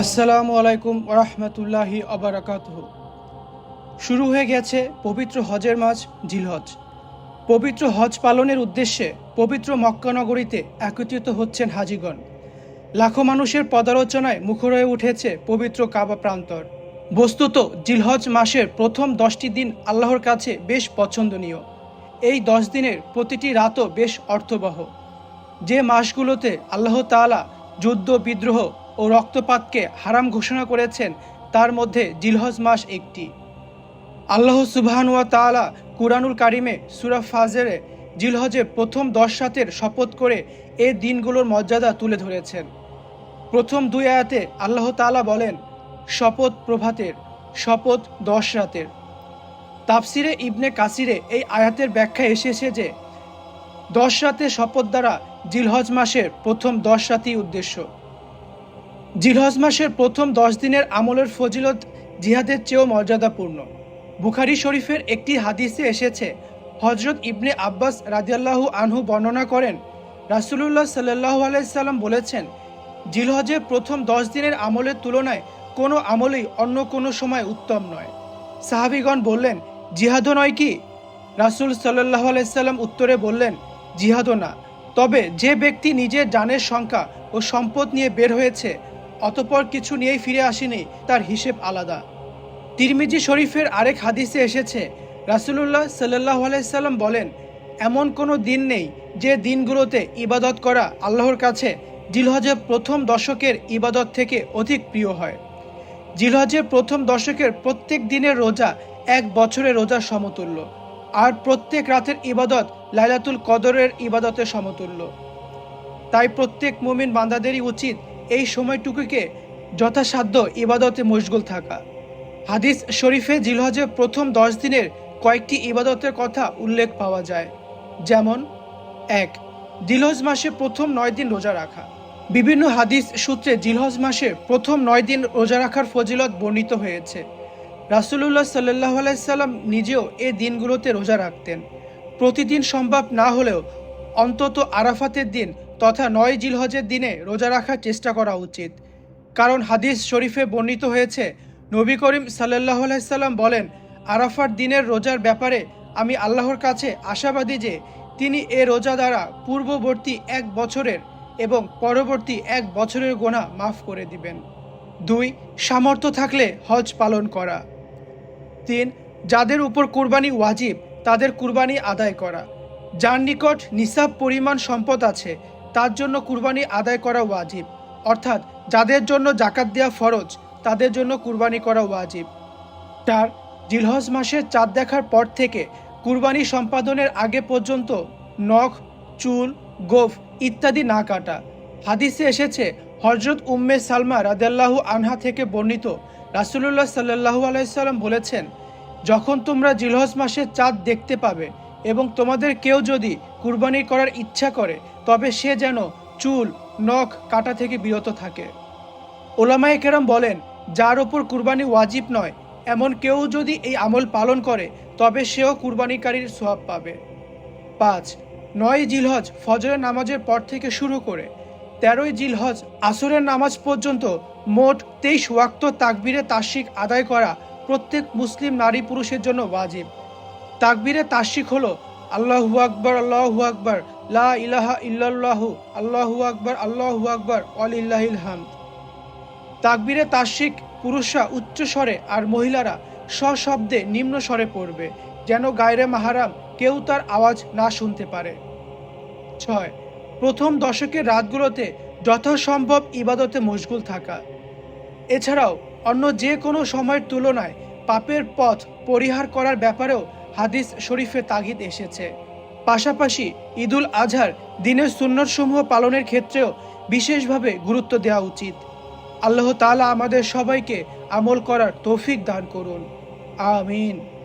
আসসালামু আলাইকুম রহমতুল্লাহি অবরাকাত শুরু হয়ে গেছে পবিত্র হজের মাস জিলহজ। পবিত্র হজ পালনের উদ্দেশ্যে পবিত্র মক্কানগরীতে একত্রিত হচ্ছেন হাজিগণ। লাখো মানুষের পদালোচনায় মুখর হয়ে উঠেছে পবিত্র কাবা প্রান্তর। বস্তুত জিলহজ মাসের প্রথম দশটি দিন আল্লাহর কাছে বেশ পছন্দনীয়। এই দশ দিনের প্রতিটি রাতও বেশ অর্থবহ। যে মাসগুলোতে আল্লাহ তাআলা যুদ্ধ, বিদ্রোহ ও রক্তপাতকে হারাম ঘোষণা করেছেন, তার মধ্যে জিলহজ মাস একটি। আল্লাহ সুবহানুয়া তাআলা কুরআনুল কারিমে সুরা ফাজেরে জিলহজে প্রথম দশ রাতের শপথ করে এ দিনগুলোর মর্যাদা তুলে ধরেছেন। প্রথম দুই আয়াতে আল্লাহ তাআলা বলেন, শপথ প্রভাতের, শপথ দশ রাতের। তাফসিরে ইবনে কাসিরে এই আয়াতের ব্যাখ্যা এসেছে যে, দশ রাতে শপথ দ্বারা জিলহজ মাসের প্রথম দশ রাতই উদ্দেশ্য। জিলহজ মাসের প্রথম দশ দিনের আমলের ফজিলত জিহাদের চেয়েও মর্যাদাপূর্ণ। বুখারি শরীফের একটি হাদিসে এসেছে হজরত ইবনে আব্বাস রাদিয়াল্লাহু আনহু বর্ণনা করেন, রাসুলুল্লাহ সাল্লাহ আলাইসাল্লাম বলেছেন জিলহজের প্রথম দশ দিনের আমলের তুলনায় কোনো আমলেই অন্য কোনো সময় উত্তম নয়। সাহাবিগণ বললেন, জিহাদও নয় কি? রাসুল সাল্লাহ আলাইসাল্লাম উত্তরে বললেন, জিহাদও না। তবে যে ব্যক্তি নিজের জানের সংখ্যা ও সম্পদ নিয়ে বের হয়েছে অতপর কিছু নিয়েই ফিরে আসেনি, তার হিসেব আলাদা। তিরমিজি শরীফের আরেক হাদিসে এসেছে, রাসুলুল্লাহ সাল্লাহ আলাইসাল্লাম বলেন, এমন কোনো দিন নেই যে দিনগুলোতে ইবাদত করা আল্লাহর কাছে জিলহজের প্রথম দশকের ইবাদত থেকে অধিক প্রিয় হয়। জিলহজের প্রথম দশকের প্রত্যেক দিনের রোজা এক বছরের রোজার সমতুল্য, আর প্রত্যেক রাতের ইবাদত লাইলাতুল কদরের ইবাদতের সমতুল্য। তাই প্রত্যেক মুমিন বান্দাদেরই উচিত এই সময়টুকুকে যথাসাধ্য ইবাদতে মশগুল থাকা। হাদিস শরীফে জিলহজের প্রথম দশ দিনের কয়েকটি ইবাদতের কথা উল্লেখ পাওয়া যায়। যেমন, এক, জিলহজ মাসে প্রথম নয় দিন রোজা রাখা। বিভিন্ন হাদিস সূত্রে জিলহজ মাসে প্রথম নয় দিন রোজা রাখার ফজিলত বর্ণিত হয়েছে। রাসুলুল্লাহ সাল্লাহ আলাইসাল্লাম নিজেও এ দিনগুলোতে রোজা রাখতেন। প্রতিদিন সম্ভব না হলেও অন্তত আরাফাতের দিন তথা নয় জিলহজের দিনে রোজা রাখার চেষ্টা করা উচিত। কারণ হাদিস শরীফে বর্ণিত হয়েছে, নবী করিম সাল্লাহ আলাইসাল্লাম বলেন, আরাফার দিনের রোজার ব্যাপারে আমি আল্লাহর কাছে আশাবাদী যে তিনি এ রোজা দ্বারা পূর্ববর্তী এক বছরের এবং পরবর্তী এক বছরের গোনা মাফ করে দিবেন। দুই, সামর্থ্য থাকলে হজ পালন করা। তিন, যাদের উপর কুরবানি ওয়াজিব, তাদের কুরবানি আদায় করা। যার নিকট নিসাব পরিমাণ সম্পদ আছে তার জন্য কুরবানি আদায় করা ওয়াজিব। অর্থাৎ, যাদের জন্য জাকাত দেওয়া ফরজ, তাদের জন্য কুরবানি করা ওয়াজিব। চার জিলহজ মাসের চাঁদ দেখার পর থেকে কুরবানি সম্পাদনের আগে পর্যন্ত নখ, চুল, গোফ ইত্যাদি না কাটা। হাদিসে এসেছে হজরত উম্মে সালমা রাদেল্লাহু আনহা থেকে বর্ণিত রাসুলুল্লাহ সাল্লাহু আলাইসাল্লাম বলেছেন, যখন তোমরা জিলহজ মাসের চাঁদ দেখতে পাবে এবং তোমাদের কেউ যদি কুরবানি করার ইচ্ছা করে, তবে সে যেন চুল, নখ, কাটা থেকে বিরত থাকে। ওলামায়ে কেরাম বলেন, যার ওপর কুরবানি ওয়াজিব নয়, এমন কেউ যদি এই আমল পালন করে, তবে সেও কুরবানিকারীর সোয়াব পাবে। পাঁচ, নয় জিলহজ ফজরের নামাজের পর থেকে শুরু করে, তেরোই জিলহজ আসরের নামাজ পর্যন্ত মোট তেইশ ওয়াক্ত তাকবিরে তাসিক আদায় করা প্রত্যেক মুসলিম নারী পুরুষের জন্য ওয়াজিব। তাকবিরে তাসিক হলো, আল্লাহু আকবর আল্লাহু আকবর, লা ইলাহা ইল্লাল্লাহু, আল্লাহু আকবর আল্লাহু আকবর অলিল্লাহিল হামদ। তাকবিরে তাসিক পুরুষরা উচ্চ স্বরে আর মহিলারা সশব্দে নিম্ন স্বরে পড়বে, যেন গায়রে মাহারাম কেউ তার আওয়াজ না শুনতে পারে। ছয়, প্রথম দশকের রাতগুলোতে যথাসম্ভব ইবাদতে মশগুল থাকা। এছাড়াও অন্য যে কোনো সময়ের তুলনায় পাপের পথ পরিহার করার ব্যাপারেও হাদিস শরীফে তাগিদ এসেছে। পাশাপাশি ঈদুল আজহার দিনের সুন্নতসমূহ পালনের ক্ষেত্রেও বিশেষভাবে গুরুত্ব দেওয়া উচিত। আল্লাহ তালা আমাদের সবাইকে আমল করার তৌফিক দান করুন। আমিন।